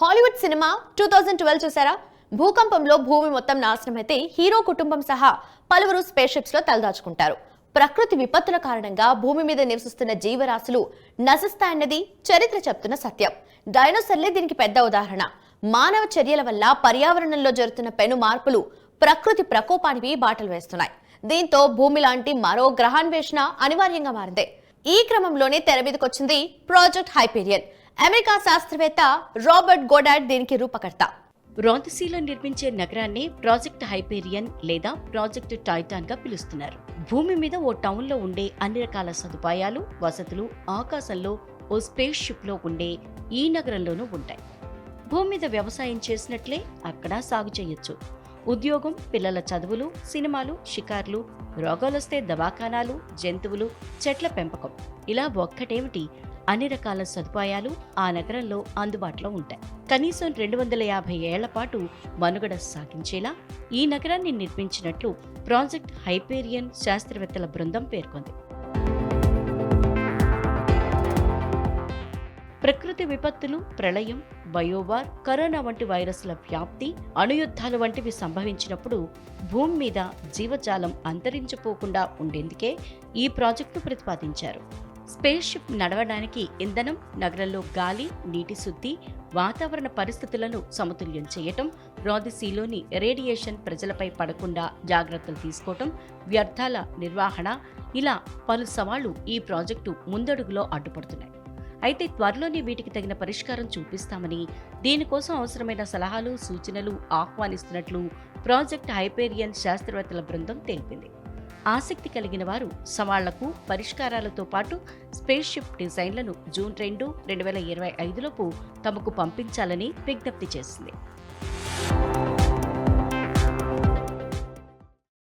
Hollywood cinema two thousand twelve చూసారా? భూకంపంలో భూమి మొత్తం నాశనమైతే హీరో కుటుంబం సహా పలువురు స్పేస్లో తలదాచుకుంటారు. ప్రకృతి విపత్తుల కారణంగా భూమి మీద నివసిస్తున్న జీవరాశులు నశిస్తాయన్నది చరిత్ర చెప్తున్న సత్యం. డైనోసర్లే దీనికి పెద్ద ఉదాహరణ. మానవ చర్యల వల్ల పర్యావరణంలో జరుగుతున్న పెను మార్పులు ప్రకృతి ప్రకోపానికి బాటలు వేస్తున్నాయి. దీంతో భూమి లాంటి మరో గ్రహాన్వేషణ అనివార్యంగా మారింది. ఈ క్రమంలోనే తెర మీదకొచ్చింది ప్రాజెక్ట్ హైపీరియన్. అమెరికా శాస్త్రవేత్త రాబర్ట్ గోడాడ్ దీనికి రూపకర్త. రోంతసీలో నిర్మించే నగరాన్ని ప్రాజెక్ట్ హైపేరియన్ లేదా ప్రాజెక్ట్ టైటాన్గా పిలుస్తున్నారు. భూమి మీద ఓ టౌన్లో ఉండే అన్ని రకాల సదుపాయాలు వసతులు ఆకాశంలో ఓ స్పేస్ షిప్లో ఉండే ఈ నగరంలోనూ ఉంటాయి. భూమి మీద వ్యవసాయం చేసినట్లే అక్కడ సాగు చేయొచ్చు. ఉద్యోగం పిల్లల చదువులు సినిమాలు షికార్లు రోగాలొస్తే దవాఖానాలు జంతువులు చెట్ల పెంపకం. ఇలా ఒక్కటేమిటి? అన్ని రకాల సదుపాయాలు ఆ నగరంలో అందుబాటులో ఉంటాయి. కనీసం రెండు వందల యాభై ఏళ్ళ పాటు మనుగడ సాగించేలా ఈ నగరాన్ని నిర్మించినట్లు ప్రాజెక్ట్ హైపేరియన్ శాస్త్రవేత్తల బృందం పేర్కొంది. ప్రకృతి విపత్తులు ప్రళయం బయోవార్ కరోనా వంటి వైరస్ల వ్యాప్తి అణుయుద్ధాలు వంటివి సంభవించినప్పుడు భూమి మీద జీవజాలం అంతరించిపోకుండా ఉండేందుకే ఈ ప్రాజెక్టు ప్రతిపాదించారు. స్పేస్ షిప్ నడవడానికి ఇంధనం నగరంలో గాలి నీటి శుద్ధి వాతావరణ పరిస్థితులను సమతుల్యం చేయటం రాదిసీలోని రేడియేషన్ ప్రజలపై పడకుండా జాగ్రత్తలు తీసుకోవటం వ్యర్థాల నిర్వహణ ఇలా పలు సవాళ్ళు ఈ ప్రాజెక్టు ముందడుగులో అడ్డుపడుతున్నాయి. అయితే త్వరలోనే వీటికి తగిన పరిష్కారం చూపిస్తామని దీనికోసం అవసరమైన సలహాలు సూచనలు ఆహ్వానిస్తున్నట్లు ప్రాజెక్ట్ హైపేరియన్ శాస్త్రవేత్తల బృందం తెలిపింది. ఆసక్తి కలిగిన వారు సవాళ్ళకు పరిష్కారాలతో పాటు స్పేస్ షిప్ డిజైన్లను జూన్ రెండు రెండు వేల ఇరవై ఐదులోపు తమకు పంపించాలని విజ్ఞప్తి చేసింది.